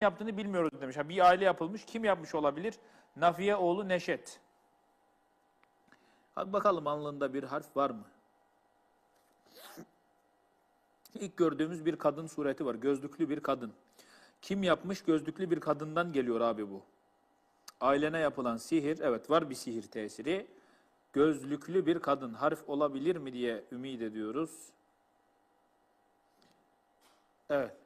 yaptığını bilmiyoruz demiş. Ha, bir aile yapılmış. Kim yapmış olabilir? Nafiye oğlu Neşet. Hadi bakalım alnında bir harf var mı? İlk gördüğümüz bir kadın sureti var. Gözlüklü bir kadın. Kim yapmış? Gözlüklü bir kadından geliyor abi bu. Ailene yapılan sihir, evet var bir sihir tesiri. Gözlüklü bir kadın harf olabilir mi diye ümit ediyoruz. Evet.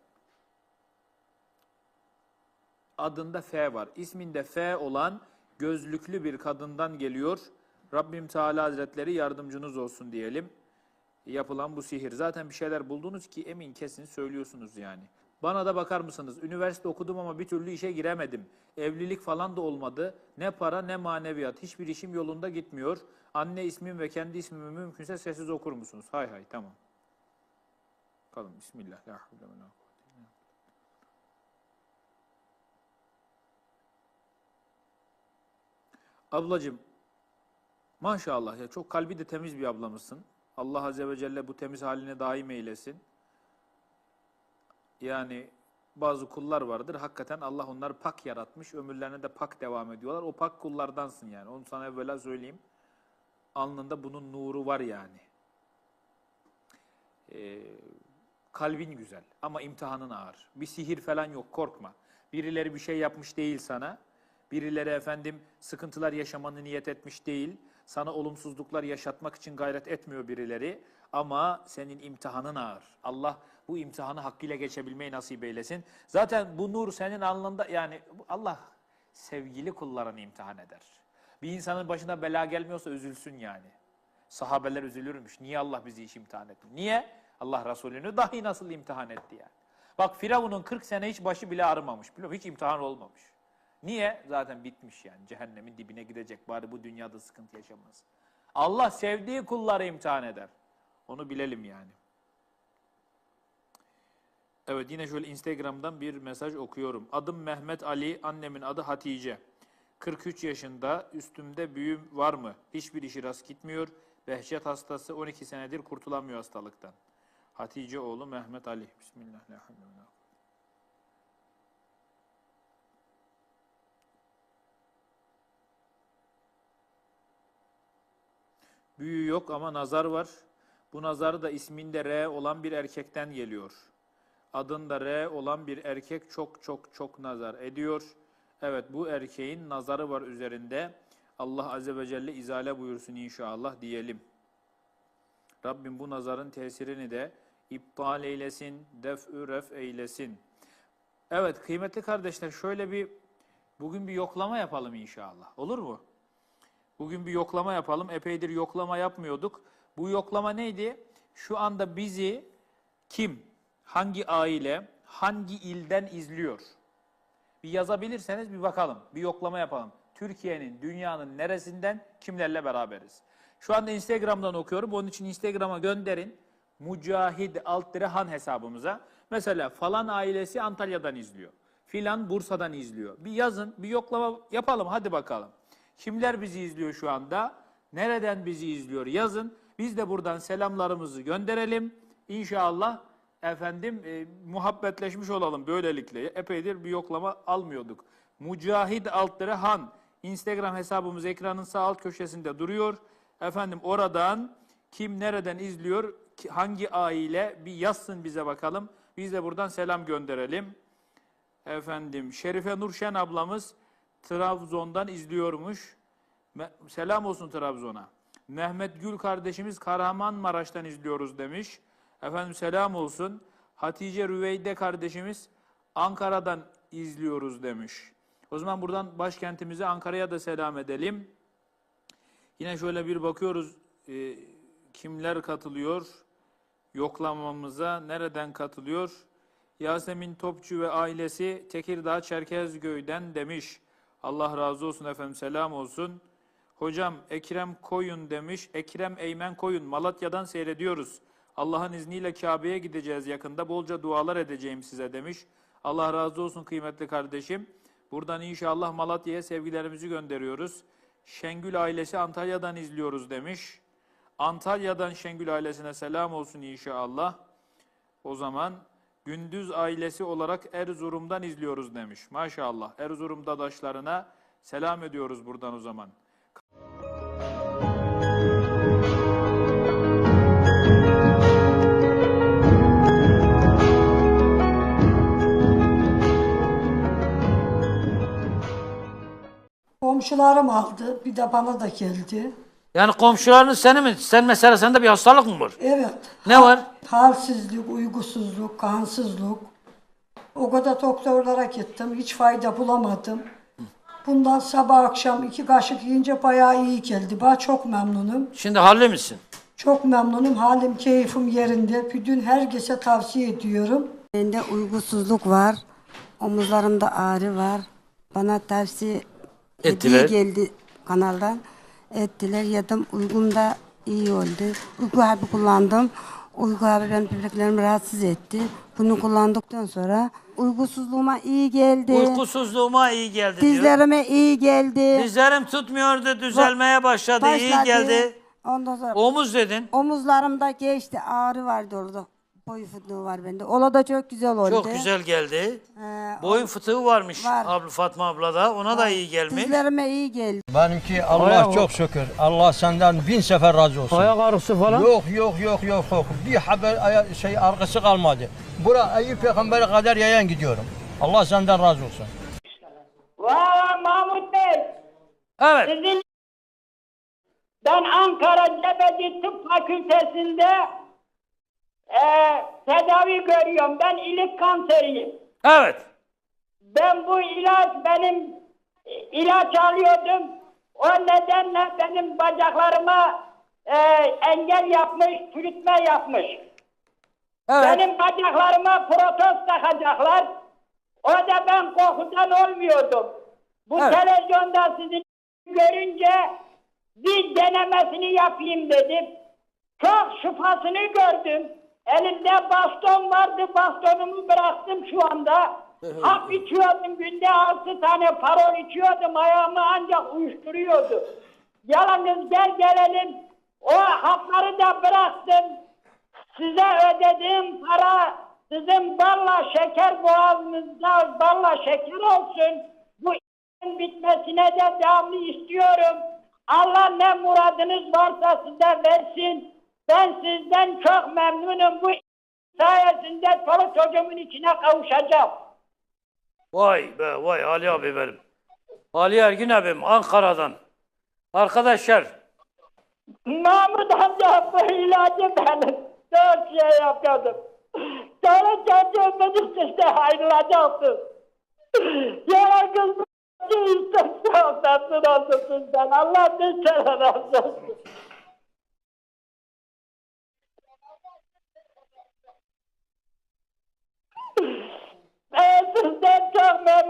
Adında F var. İsminde F olan gözlüklü bir kadından geliyor. Rabbim Teala Hazretleri yardımcınız olsun diyelim. Yapılan bu sihir. Zaten bir şeyler buldunuz ki emin kesin söylüyorsunuz yani. Bana da bakar mısınız? Üniversite okudum ama bir türlü işe giremedim. Evlilik falan da olmadı. Ne para ne maneviyat. Hiçbir işim yolunda gitmiyor. Anne ismim ve kendi ismimi mümkünse sessiz okur musunuz? Hay hay tamam. Bakalım Bismillah. La havle ve la kuvvete illa billah. Ablacığım maşallah ya çok kalbi de temiz bir ablamızsın. Allah Azze ve Celle bu temiz haline daim eylesin. Yani bazı kullar vardır. Hakikaten Allah onları pak yaratmış. Ömürlerine de pak devam ediyorlar. O pak kullardansın yani. Onu sana evvela söyleyeyim. Alnında bunun nuru var yani. Ee, kalbin güzel ama imtihanın ağır. Bir sihir falan yok korkma. Birileri bir şey yapmış değil sana. Birileri efendim sıkıntılar yaşamanı niyet etmiş değil. Sana olumsuzluklar yaşatmak için gayret etmiyor birileri. Ama senin imtihanın ağır. Allah bu imtihanı hakkıyla geçebilmeyi nasip eylesin. Zaten bu nur senin alnında yani Allah sevgili kullarını imtihan eder. Bir insanın başına bela gelmiyorsa üzülsün yani. Sahabeler üzülürmüş. Niye Allah bizi hiç imtihan etti? Niye? Allah Resulünü dahi nasıl imtihan etti yani. Bak Firavun'un 40 sene hiç başı bile ağrımamış. Biliyor musun? Hiç imtihan olmamış. Niye? Zaten bitmiş yani. Cehennemin dibine gidecek. Bari bu dünyada sıkıntı yaşamaz. Allah sevdiği kulları imtihan eder. Onu bilelim yani. Evet yine şöyle Instagram'dan bir mesaj okuyorum. Adım Mehmet Ali, annemin adı Hatice. 43 yaşında, üstümde büyüm var mı? Hiçbir işi rast gitmiyor. Behçet hastası 12 senedir kurtulamıyor hastalıktan. Hatice oğlu Mehmet Ali. Bismillahirrahmanirrahim. Büyü yok ama nazar var. Bu nazar da isminde R olan bir erkekten geliyor. Adında R olan bir erkek çok çok çok nazar ediyor. Evet bu erkeğin nazarı var üzerinde. Allah Azze ve Celle izale buyursun inşallah diyelim. Rabbim bu nazarın tesirini de iptal eylesin, def'ü ref eylesin. Evet kıymetli kardeşler şöyle bir bugün bir yoklama yapalım inşallah. Olur mu? Bugün bir yoklama yapalım. Epeydir yoklama yapmıyorduk. Bu yoklama neydi? Şu anda bizi kim, hangi aile, hangi ilden izliyor? Bir yazabilirseniz bir bakalım. Bir yoklama yapalım. Türkiye'nin, dünyanın neresinden kimlerle beraberiz? Şu anda Instagram'dan okuyorum. Onun için Instagram'a gönderin. Mücahid Han hesabımıza. Mesela falan ailesi Antalya'dan izliyor. Filan Bursa'dan izliyor. Bir yazın, bir yoklama yapalım. Hadi bakalım. Kimler bizi izliyor şu anda? Nereden bizi izliyor? Yazın. Biz de buradan selamlarımızı gönderelim. İnşallah efendim e, muhabbetleşmiş olalım böylelikle. Epeydir bir yoklama almıyorduk. Mücahid Altları Han Instagram hesabımız ekranın sağ alt köşesinde duruyor. Efendim oradan kim nereden izliyor, hangi aile bir yazsın bize bakalım. Biz de buradan selam gönderelim. Efendim Şerife Nurşen ablamız Trabzon'dan izliyormuş. Selam olsun Trabzon'a. Mehmet Gül kardeşimiz Kahramanmaraş'tan izliyoruz demiş. Efendim selam olsun. Hatice Rüveyde kardeşimiz Ankara'dan izliyoruz demiş. O zaman buradan başkentimize Ankara'ya da selam edelim. Yine şöyle bir bakıyoruz e, kimler katılıyor yoklamamıza, nereden katılıyor? Yasemin Topçu ve ailesi Tekirdağ Çerkezgöy'den demiş. Allah razı olsun efendim selam olsun. Hocam Ekrem Koyun demiş. Ekrem Eymen Koyun Malatya'dan seyrediyoruz. Allah'ın izniyle Kabe'ye gideceğiz yakında. Bolca dualar edeceğim size demiş. Allah razı olsun kıymetli kardeşim. Buradan inşallah Malatya'ya sevgilerimizi gönderiyoruz. Şengül ailesi Antalya'dan izliyoruz demiş. Antalya'dan Şengül ailesine selam olsun inşallah. O zaman Gündüz ailesi olarak Erzurum'dan izliyoruz demiş. Maşallah. Erzurum dadaşlarına selam ediyoruz buradan o zaman. Komşularım aldı. Bir de bana da geldi. Yani komşularınız seni mi? Sen mesela sende bir hastalık mı var? Evet. Ne var? Halsizlik, uygusuzluk, kansızlık. O kadar doktorlara gittim. Hiç fayda bulamadım. Bundan sabah akşam iki kaşık yiyince bayağı iyi geldi. Ben çok memnunum. Şimdi halli misin? Çok memnunum. Halim, keyfim yerinde. Bütün herkese tavsiye ediyorum. Bende uygusuzluk var. Omuzlarımda ağrı var. Bana tavsiye Ettiler. hediye geldi kanaldan. Ettiler yedim. Uygum da iyi oldu. Uyku hapı kullandım. Uyku hapı benim böbreklerimi rahatsız etti. Bunu kullandıktan sonra uygusuzluğuma iyi geldi. Uykusuzluğuma iyi geldi diyor. Dizlerime iyi geldi. Dizlerim tutmuyordu, düzelmeye başladı, iyi Başladı. geldi. Ondan sonra Omuz dedin. omuzlarımda geçti. Ağrı vardı orada. Boy fıtığı var bende. Ola da çok güzel oldu. Çok güzel geldi. Ee, Boyun fıtığı varmış Var. abla Fatma ablada. Ona da iyi gelmiş. Dizlerime iyi geldi. Benimki Allah Ayağı- çok şükür. Allah senden bin sefer razı olsun. Ayak ağrısı falan. Yok yok yok yok yok. Bir haber aya- şey argısı kalmadı. Bura Eyüp Peygamber'e kadar yayan gidiyorum. Allah senden razı olsun. Vay Mahmut Bey, Evet. sizin ben Ankara Cebeci Tıp Fakültesinde eee, tedavi görüyorum. Ben ilik kanseriyim. Evet. Ben bu ilaç benim e, ilaç alıyordum. O nedenle benim bacaklarıma eee, engel yapmış, çürütme yapmış. Evet. Benim bacaklarıma protez takacaklar. O da ben korkudan olmuyordum. Bu Evet. televizyonda sizi görünce bir denemesini yapayım dedim. Çok şifasını gördüm. Elimde baston vardı. Bastonumu bıraktım şu anda. Hap içiyordum. Günde altı tane parol içiyordum. Ayağımı ancak uyuşturuyordu. Yalnız gel gelelim. O hapları da bıraktım. Size ödediğim para sizin balla şeker boğazınızda balla şeker olsun. Bu işin bitmesine de devamlı istiyorum. Allah ne muradınız varsa size versin. Ben sizden çok memnunum. Bu sayesinde çoluk çocuğumun içine kavuşacağım. Vay be vay Ali abi benim. Ali Ergin abim Ankara'dan. Arkadaşlar Mahmut amca bu ilacı benim. Dört şey yapıyordum. Sonra çocuğumun işte ayrılacaktı. Yara kız işte çok tatlı oldu sizden. Allah bir kere razı olsun. Ben sizden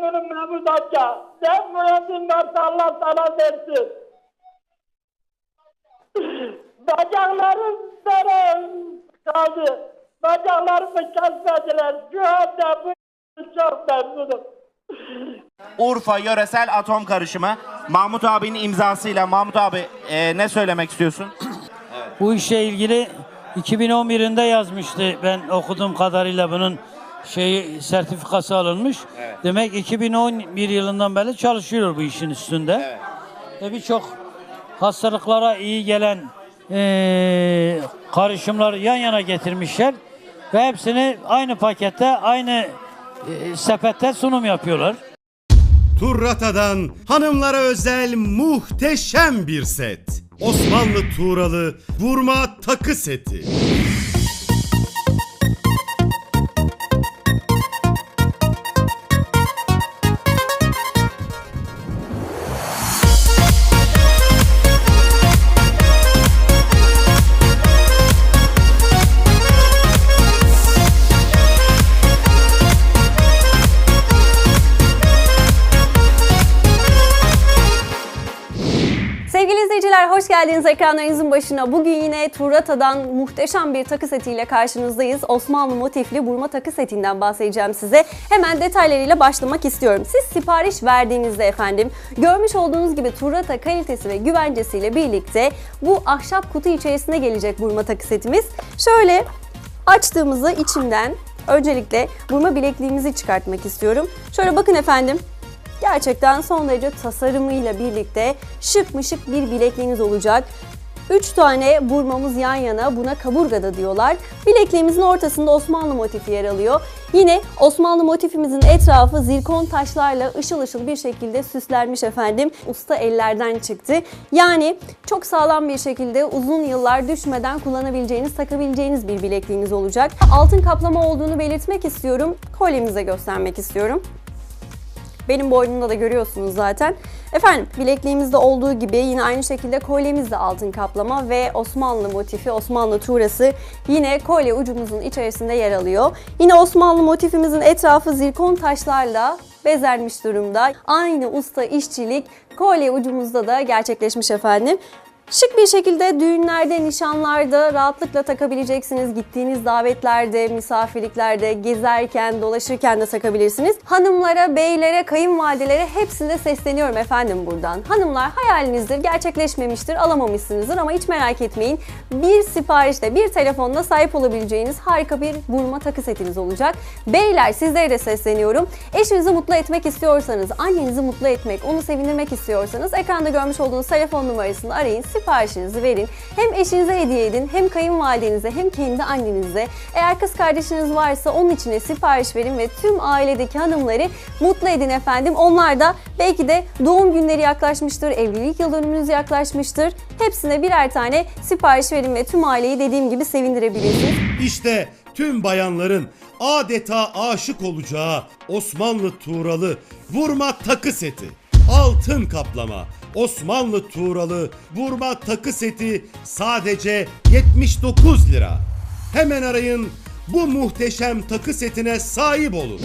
memnunum Mahmut amca. Ne muradın varsa Allah sana versin. Bacaklarım böyle kaldı. Bacaklarımı kesmediler. Şu anda bu çok memnunum. Urfa Yöresel Atom Karışımı. Mahmut abinin imzasıyla. Mahmut abi e, ne söylemek istiyorsun? Bu işle ilgili 2011'inde yazmıştı ben okuduğum kadarıyla bunun şeyi sertifikası alınmış. Demek 2011 yılından beri çalışıyor bu işin üstünde. Ve birçok hastalıklara iyi gelen eee karışımları yan yana getirmişler ve hepsini aynı pakette, aynı eee, sepette sunum yapıyorlar. Turrata'dan hanımlara özel muhteşem bir set. Osmanlı Tuğralı vurma takı seti. Geldiniz ekranlarınızın başına. Bugün yine Turata'dan muhteşem bir takı setiyle karşınızdayız. Osmanlı motifli burma takı setinden bahsedeceğim size. Hemen detaylarıyla başlamak istiyorum. Siz sipariş verdiğinizde efendim görmüş olduğunuz gibi Turata kalitesi ve güvencesiyle birlikte bu ahşap kutu içerisine gelecek burma takı setimiz. Şöyle açtığımızda içinden Öncelikle burma bilekliğimizi çıkartmak istiyorum. Şöyle bakın efendim. Gerçekten son derece tasarımıyla birlikte şık mı şık bir bilekliğiniz olacak. 3 tane burmamız yan yana buna kaburgada diyorlar. Bilekliğimizin ortasında Osmanlı motifi yer alıyor. Yine Osmanlı motifimizin etrafı zirkon taşlarla ışıl ışıl bir şekilde süslenmiş efendim. Usta ellerden çıktı. Yani çok sağlam bir şekilde uzun yıllar düşmeden kullanabileceğiniz, takabileceğiniz bir bilekliğiniz olacak. Altın kaplama olduğunu belirtmek istiyorum. Kolyemize göstermek istiyorum. Benim boynumda da görüyorsunuz zaten. Efendim bilekliğimizde olduğu gibi yine aynı şekilde kolyemizde altın kaplama ve Osmanlı motifi, Osmanlı tuğrası yine kolye ucumuzun içerisinde yer alıyor. Yine Osmanlı motifimizin etrafı zirkon taşlarla bezenmiş durumda. Aynı usta işçilik kolye ucumuzda da gerçekleşmiş efendim. Şık bir şekilde düğünlerde, nişanlarda rahatlıkla takabileceksiniz. Gittiğiniz davetlerde, misafirliklerde, gezerken, dolaşırken de takabilirsiniz. Hanımlara, beylere, kayınvalidelere hepsine sesleniyorum efendim buradan. Hanımlar hayalinizdir, gerçekleşmemiştir, alamamışsınızdır ama hiç merak etmeyin. Bir siparişle, bir telefonla sahip olabileceğiniz harika bir burma takı setiniz olacak. Beyler sizlere de sesleniyorum. Eşinizi mutlu etmek istiyorsanız, annenizi mutlu etmek, onu sevindirmek istiyorsanız ekranda görmüş olduğunuz telefon numarasını arayın, siparişinizi verin. Hem eşinize hediye edin, hem kayınvalidenize, hem kendi annenize. Eğer kız kardeşiniz varsa onun içine sipariş verin ve tüm ailedeki hanımları mutlu edin efendim. Onlar da belki de doğum günleri yaklaşmıştır, evlilik yıl dönümünüz yaklaşmıştır. Hepsine birer tane sipariş verin ve tüm aileyi dediğim gibi sevindirebilirsiniz. İşte tüm bayanların adeta aşık olacağı Osmanlı Tuğralı vurma takı seti. Altın kaplama. Osmanlı Tuğralı vurma takı seti sadece 79 lira. Hemen arayın bu muhteşem takı setine sahip olun.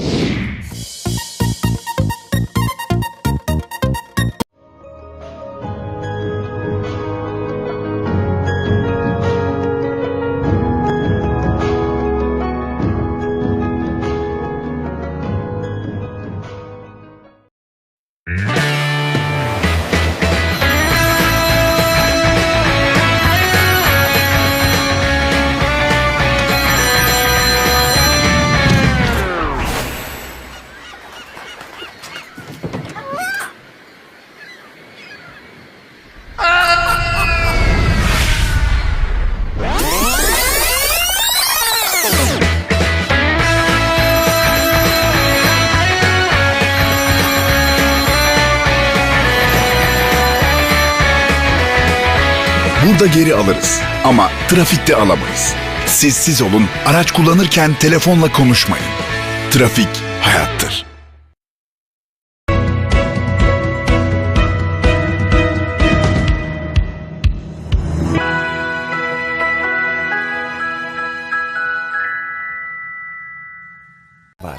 Burada geri alırız ama trafikte alamayız. Siz siz olun, araç kullanırken telefonla konuşmayın. Trafik hayattır. var.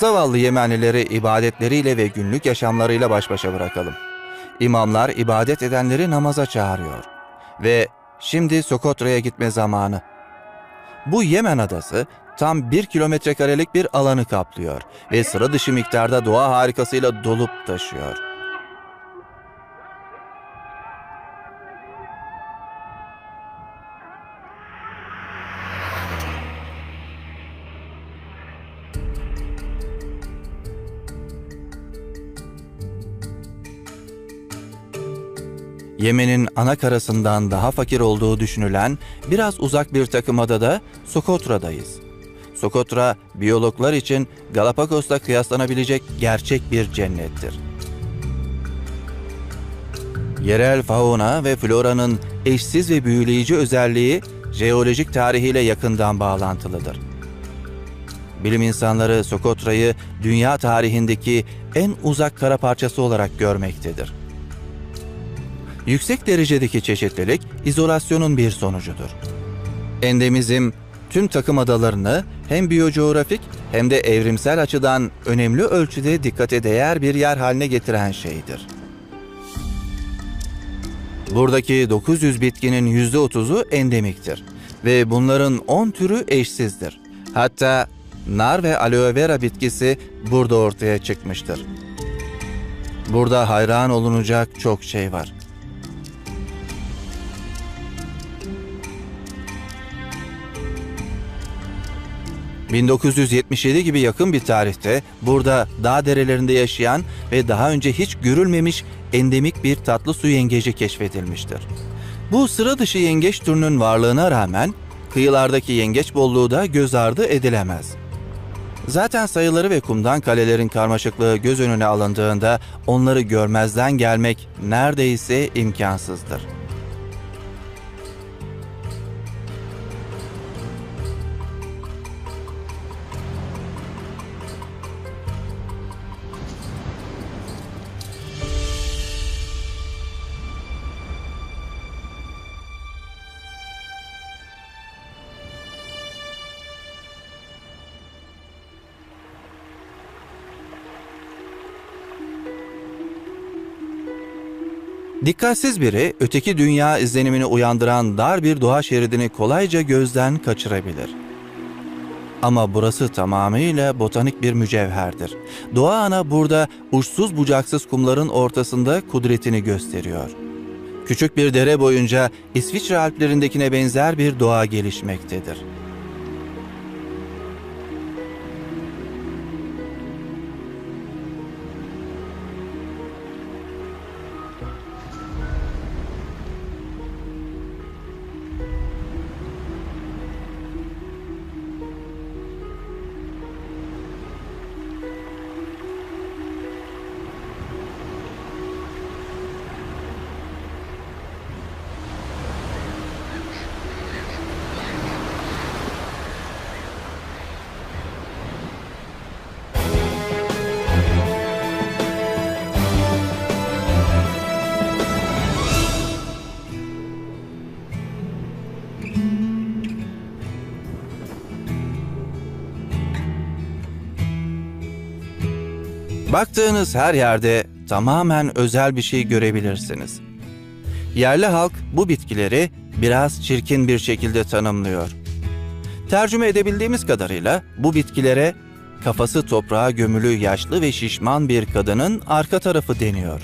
Zavallı Yemenileri ibadetleriyle ve günlük yaşamlarıyla baş başa bırakalım. İmamlar ibadet edenleri namaza çağırıyor. Ve şimdi Sokotra'ya gitme zamanı. Bu Yemen adası tam bir kilometre karelik bir alanı kaplıyor ve sıra dışı miktarda doğa harikasıyla dolup taşıyor. Yemen'in ana karasından daha fakir olduğu düşünülen biraz uzak bir takım adada Sokotra'dayız. Sokotra, biyologlar için Galapagos'la kıyaslanabilecek gerçek bir cennettir. Yerel fauna ve floranın eşsiz ve büyüleyici özelliği jeolojik tarihiyle yakından bağlantılıdır. Bilim insanları Sokotra'yı dünya tarihindeki en uzak kara parçası olarak görmektedir. Yüksek derecedeki çeşitlilik izolasyonun bir sonucudur. Endemizm tüm takım adalarını hem biyocoğrafik hem de evrimsel açıdan önemli ölçüde dikkate değer bir yer haline getiren şeydir. Buradaki 900 bitkinin %30'u endemiktir ve bunların 10 türü eşsizdir. Hatta nar ve aloe vera bitkisi burada ortaya çıkmıştır. Burada hayran olunacak çok şey var. 1977 gibi yakın bir tarihte burada dağ derelerinde yaşayan ve daha önce hiç görülmemiş endemik bir tatlı su yengeci keşfedilmiştir. Bu sıra dışı yengeç türünün varlığına rağmen kıyılardaki yengeç bolluğu da göz ardı edilemez. Zaten sayıları ve kumdan kalelerin karmaşıklığı göz önüne alındığında onları görmezden gelmek neredeyse imkansızdır. Dikkatsiz biri öteki dünya izlenimini uyandıran dar bir doğa şeridini kolayca gözden kaçırabilir. Ama burası tamamıyla botanik bir mücevherdir. Doğa ana burada uçsuz bucaksız kumların ortasında kudretini gösteriyor. Küçük bir dere boyunca İsviçre Alplerindekine benzer bir doğa gelişmektedir. Baktığınız her yerde tamamen özel bir şey görebilirsiniz. Yerli halk bu bitkileri biraz çirkin bir şekilde tanımlıyor. Tercüme edebildiğimiz kadarıyla bu bitkilere kafası toprağa gömülü yaşlı ve şişman bir kadının arka tarafı deniyor.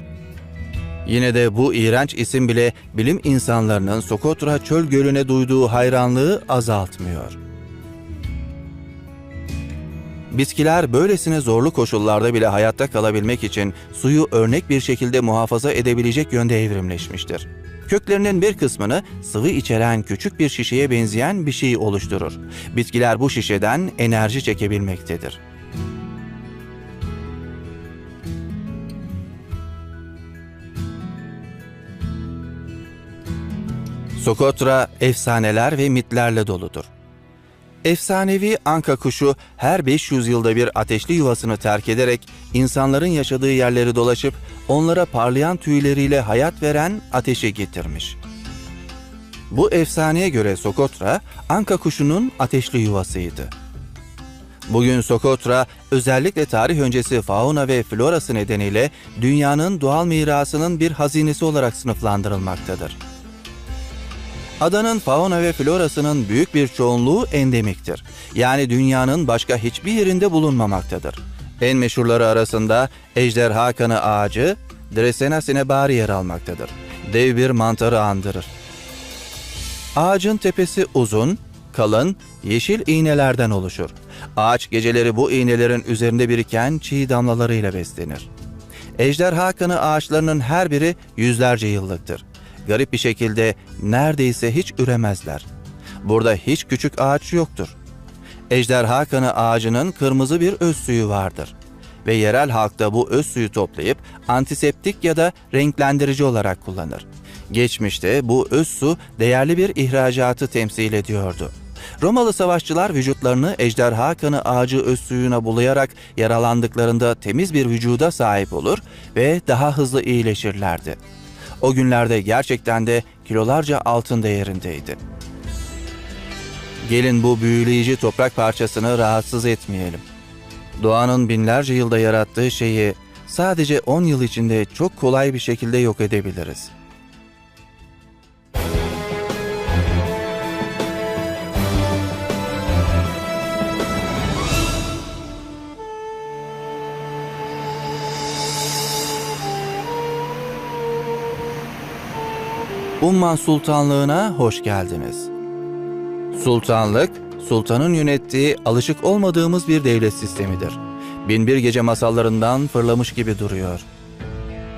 Yine de bu iğrenç isim bile bilim insanlarının Sokotra çöl gölüne duyduğu hayranlığı azaltmıyor. Bitkiler böylesine zorlu koşullarda bile hayatta kalabilmek için suyu örnek bir şekilde muhafaza edebilecek yönde evrimleşmiştir. Köklerinin bir kısmını sıvı içeren küçük bir şişeye benzeyen bir şey oluşturur. Bitkiler bu şişeden enerji çekebilmektedir. Sokotra efsaneler ve mitlerle doludur. Efsanevi anka kuşu her 500 yılda bir ateşli yuvasını terk ederek insanların yaşadığı yerleri dolaşıp onlara parlayan tüyleriyle hayat veren ateşi getirmiş. Bu efsaneye göre Sokotra, anka kuşunun ateşli yuvasıydı. Bugün Sokotra özellikle tarih öncesi fauna ve florası nedeniyle dünyanın doğal mirasının bir hazinesi olarak sınıflandırılmaktadır. Adanın fauna ve florasının büyük bir çoğunluğu endemiktir. Yani dünyanın başka hiçbir yerinde bulunmamaktadır. En meşhurları arasında ejderha kanı ağacı, Dresena cinebari yer almaktadır. Dev bir mantarı andırır. Ağacın tepesi uzun, kalın, yeşil iğnelerden oluşur. Ağaç geceleri bu iğnelerin üzerinde biriken çiğ damlalarıyla beslenir. Ejderha kanı ağaçlarının her biri yüzlerce yıllıktır garip bir şekilde neredeyse hiç üremezler. Burada hiç küçük ağaç yoktur. Ejderha kanı ağacının kırmızı bir öz suyu vardır ve yerel halkta bu öz suyu toplayıp antiseptik ya da renklendirici olarak kullanır. Geçmişte bu öz su değerli bir ihracatı temsil ediyordu. Romalı savaşçılar vücutlarını ejderha kanı ağacı öz suyuna bulayarak yaralandıklarında temiz bir vücuda sahip olur ve daha hızlı iyileşirlerdi. O günlerde gerçekten de kilolarca altın değerindeydi. Gelin bu büyüleyici toprak parçasını rahatsız etmeyelim. Doğanın binlerce yılda yarattığı şeyi sadece 10 yıl içinde çok kolay bir şekilde yok edebiliriz. Umman Sultanlığına hoş geldiniz. Sultanlık, sultanın yönettiği alışık olmadığımız bir devlet sistemidir. Binbir Gece masallarından fırlamış gibi duruyor.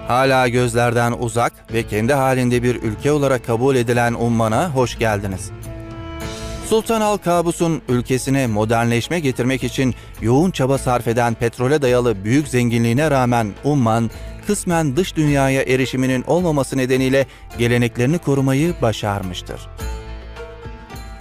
Hala gözlerden uzak ve kendi halinde bir ülke olarak kabul edilen Umman'a hoş geldiniz. Sultan Al Kabus'un ülkesine modernleşme getirmek için yoğun çaba sarf eden petrole dayalı büyük zenginliğine rağmen Umman, kısmen dış dünyaya erişiminin olmaması nedeniyle geleneklerini korumayı başarmıştır.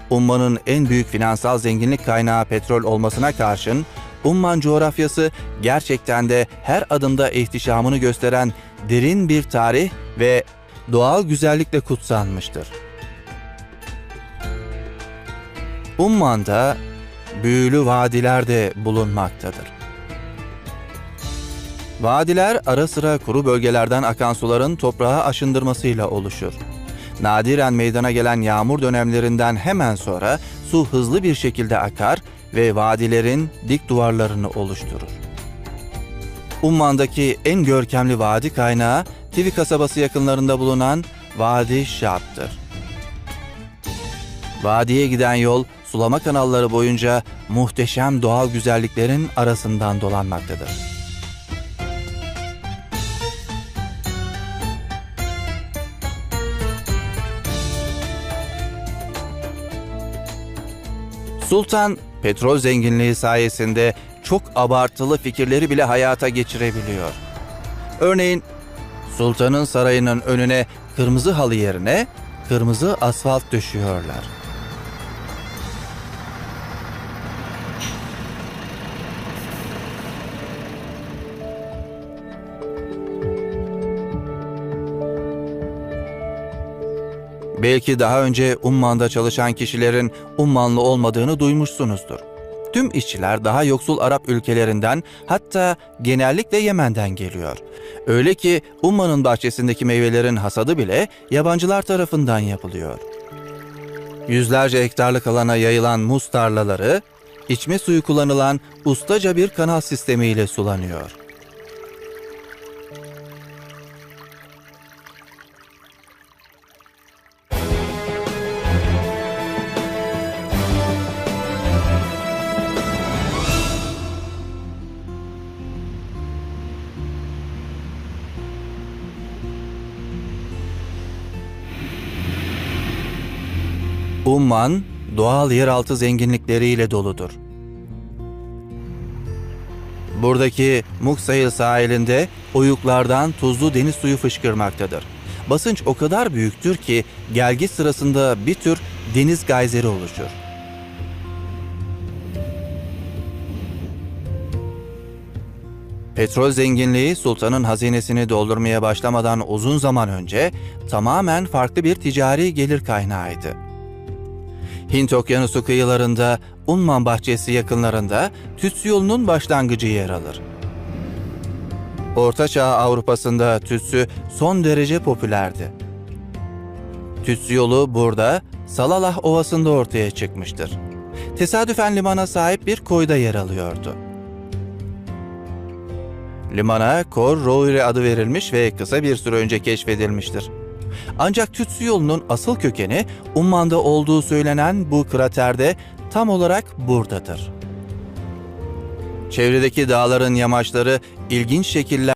Umman'ın en büyük finansal zenginlik kaynağı petrol olmasına karşın, Umman coğrafyası gerçekten de her adımda ihtişamını gösteren derin bir tarih ve doğal güzellikle kutsanmıştır. Umman'da büyülü vadiler de bulunmaktadır. Vadiler ara sıra kuru bölgelerden akan suların toprağı aşındırmasıyla oluşur. Nadiren meydana gelen yağmur dönemlerinden hemen sonra su hızlı bir şekilde akar ve vadilerin dik duvarlarını oluşturur. Umman'daki en görkemli vadi kaynağı Tivi kasabası yakınlarında bulunan Vadi Şap'tır. Vadiye giden yol sulama kanalları boyunca muhteşem doğal güzelliklerin arasından dolanmaktadır. Sultan petrol zenginliği sayesinde çok abartılı fikirleri bile hayata geçirebiliyor. Örneğin sultanın sarayının önüne kırmızı halı yerine kırmızı asfalt döşüyorlar. Belki daha önce Umman'da çalışan kişilerin Ummanlı olmadığını duymuşsunuzdur. Tüm işçiler daha yoksul Arap ülkelerinden hatta genellikle Yemen'den geliyor. Öyle ki Umman'ın bahçesindeki meyvelerin hasadı bile yabancılar tarafından yapılıyor. Yüzlerce hektarlık alana yayılan muz tarlaları, içme suyu kullanılan ustaca bir kanal sistemiyle sulanıyor. Umman, doğal yeraltı zenginlikleriyle doludur. Buradaki Muksayıl sahilinde oyuklardan tuzlu deniz suyu fışkırmaktadır. Basınç o kadar büyüktür ki gelgit sırasında bir tür deniz gayzeri oluşur. Petrol zenginliği sultanın hazinesini doldurmaya başlamadan uzun zaman önce tamamen farklı bir ticari gelir kaynağıydı. Hint Okyanusu kıyılarında Unman Bahçesi yakınlarında tütsü yolunun başlangıcı yer alır. Orta Çağ Avrupa'sında tütsü son derece popülerdi. Tütsü yolu burada Salalah Ovası'nda ortaya çıkmıştır. Tesadüfen limana sahip bir koyda yer alıyordu. Limana Kor Roire adı verilmiş ve kısa bir süre önce keşfedilmiştir. Ancak Tütsü yolunun asıl kökeni Umman'da olduğu söylenen bu kraterde tam olarak buradadır. Çevredeki dağların yamaçları ilginç şekiller